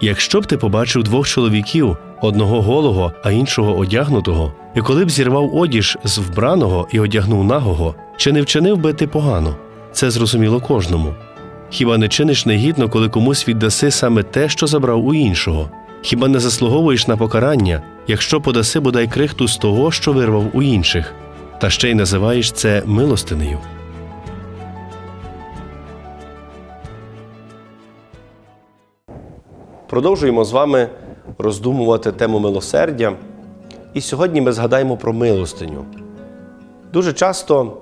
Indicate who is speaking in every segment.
Speaker 1: Якщо б ти побачив двох чоловіків, одного голого, а іншого одягнутого, і коли б зірвав одіж з вбраного і одягнув нагого, чи не вчинив би ти погано? Це зрозуміло кожному. Хіба не чиниш негідно, коли комусь віддаси саме те, що забрав у іншого? Хіба не заслуговуєш на покарання, якщо подаси бодай крихту з того, що вирвав у інших, та ще й називаєш це милостинею? Продовжуємо з вами роздумувати тему милосердя. І сьогодні ми згадаємо про милостиню. Дуже часто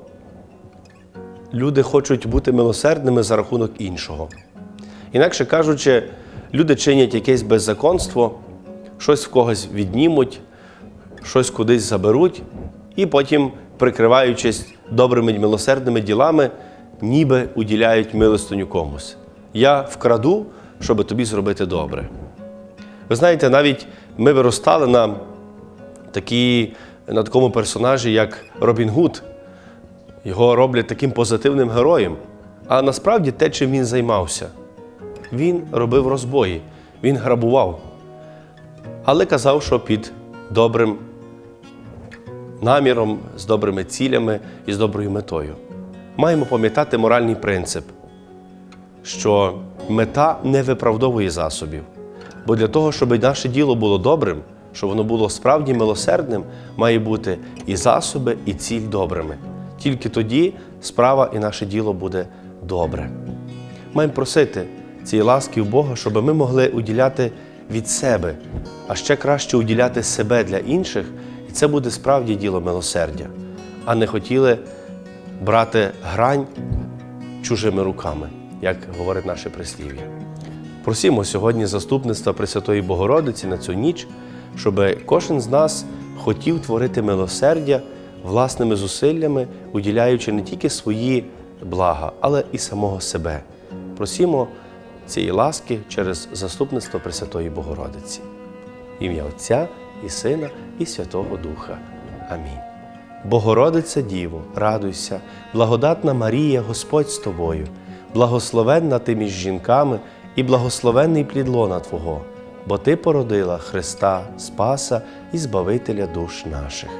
Speaker 1: люди хочуть бути милосердними за рахунок іншого. Інакше кажучи, люди чинять якесь беззаконство, щось в когось віднімуть, щось кудись заберуть, і потім, прикриваючись добрими милосердними ділами, ніби уділяють милостиню комусь. Я вкраду, щоб тобі зробити добре. Ви знаєте, навіть ми виростали на, такі, на такому персонажі, як Робін Гуд. Його роблять таким позитивним героєм. А насправді те, чим він займався, він робив розбої, він грабував. Але казав, що під добрим наміром, з добрими цілями і з доброю метою. Маємо пам'ятати моральний принцип, що мета не виправдовує засобів. Бо для того, щоб наше діло було добрим, щоб воно було справді милосердним, має бути і засоби, і ціль добрими. Тільки тоді справа і наше діло буде добре. Маємо просити цієї ласки в Бога, щоб ми могли уділяти від себе, а ще краще уділяти себе для інших, і це буде справді діло милосердя, а не хотіли брати грань чужими руками, як говорить наше прислів'я. Просімо сьогодні заступництва Пресвятої Богородиці на цю ніч, щоб кожен з нас хотів творити милосердя власними зусиллями, уділяючи не тільки свої блага, але і самого себе. Просімо цієї ласки через заступництво Пресвятої Богородиці. Ім'я Отця і Сина, і Святого Духа. Амінь. Богородиця Діво, радуйся, благодатна Марія, Господь з тобою, благословенна ти між жінками і благословенний плід лона Твого, бо Ти породила Христа, Спаса і Збавителя душ наших.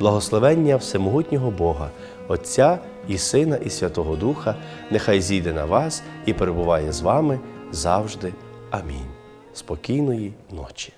Speaker 1: Благословення Всемогутнього Бога, Отця і Сина, і Святого Духа, нехай зійде на вас і перебуває з вами завжди. Амінь. Спокійної ночі.